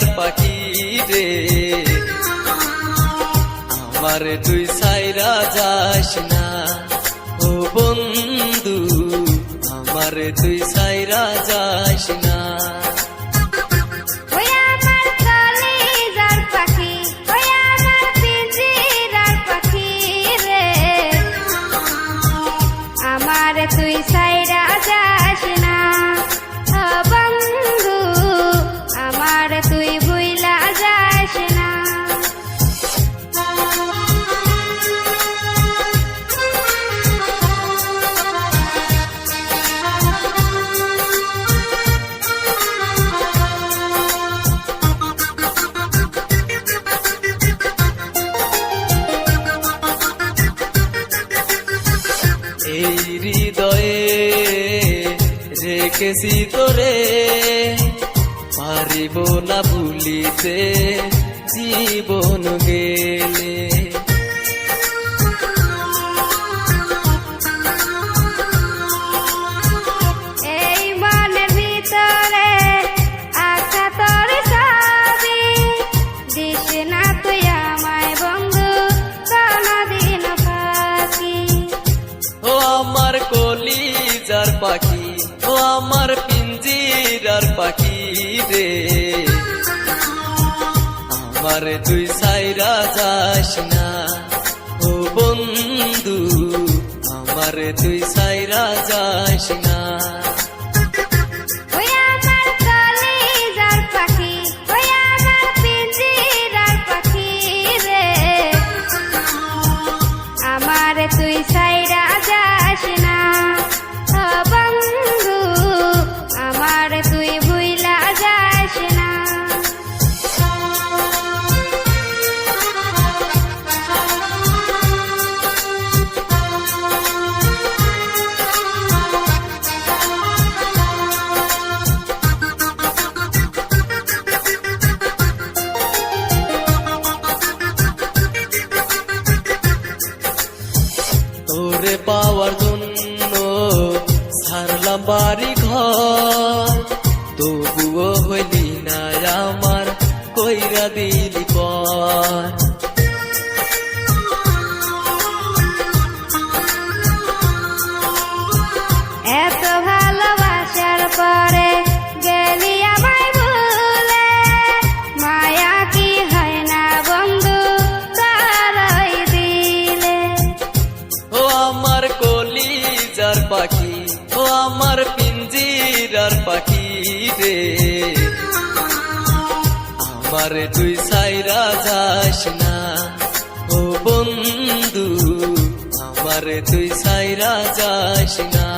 আমার পাখি রে। আমার তুই সাইরা যাস না। ও বন্ধু, আমার তুই সাইরা যাস না। তুই দেখেছি তোরে। পারিব না ভুলিতে জীবন গেলে। আমার পিঞ্জিরার পাখি রে। আমার তুই সাইরা যাস না। ও বন্ধু, আমার তুই সাইরা যাস না। রে। আমার তুই সাইরা যাস না। ও বন্ধু আমার তুই সাইরা যাস না।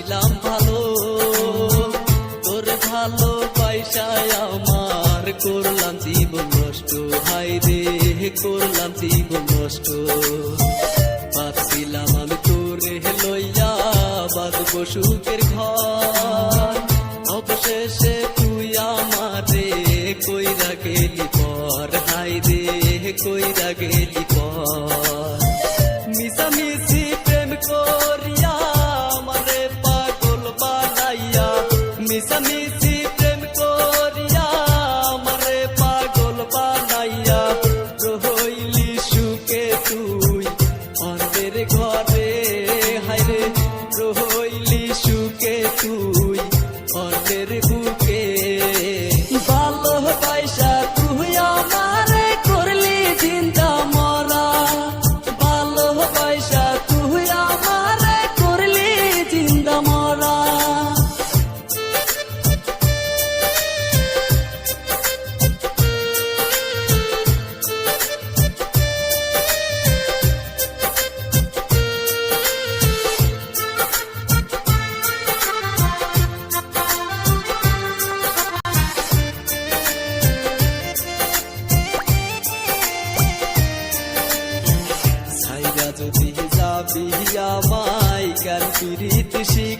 ছিলাম ভালো। তোর ভালো পয়সায় আমার করলাম জীবন নষ্ট। হাই রে, করলাম জীবন নষ্ট। পাচ্ছিলাম আমি তোর লইয়া বাদ বসুকের ঘর। অবশেষে তুই আমারে কইরা গেলি পর। হাই রে, কইরা গেলি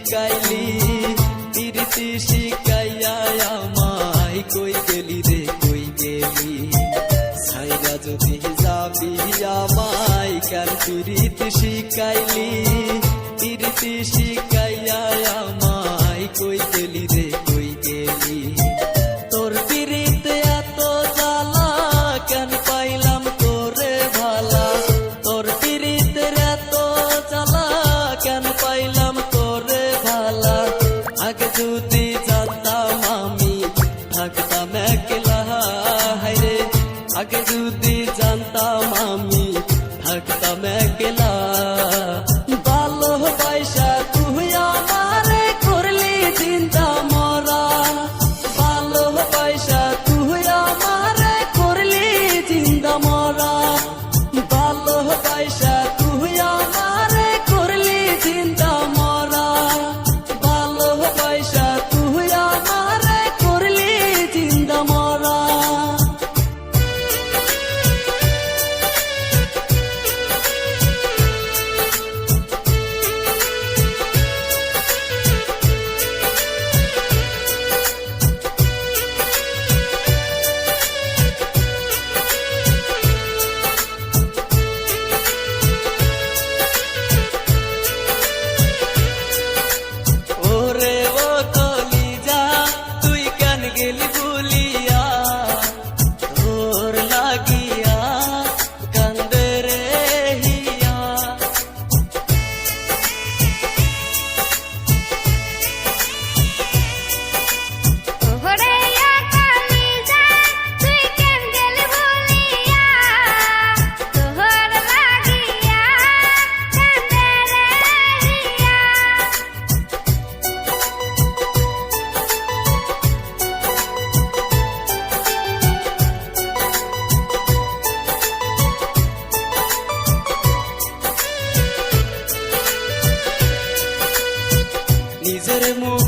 শিকাইলি কীর্তি শিকাইয়া আমায় কই গেলি রে, কই গেলি? সাইরা যদি যাবি আমায় কেন কীর্তি শিকাইলি। যদি জানতাম আমি থাকতাম একলা।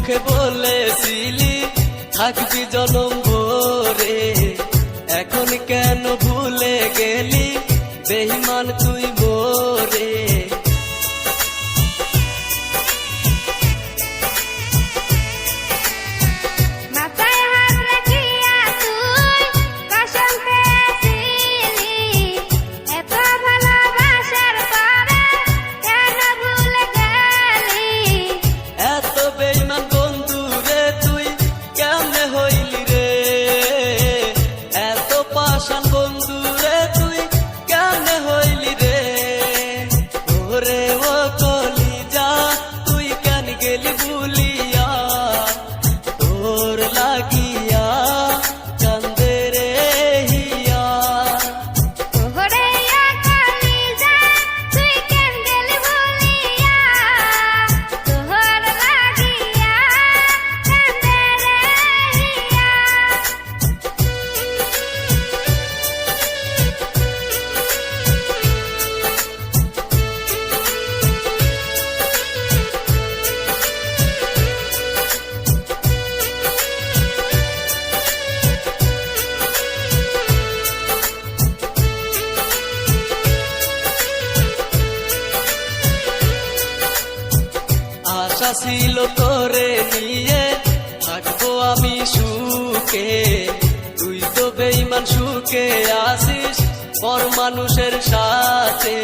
মুখে বলেছিলি থাকবি জনম ভরে। এখন কেন ভুলে গেলি? বেহিমান তুই ছিল তোরে নিয়ে থাকব আমি সুখে। তুই তো বেইমান সুখে আসিস পর মানুষের সাথে।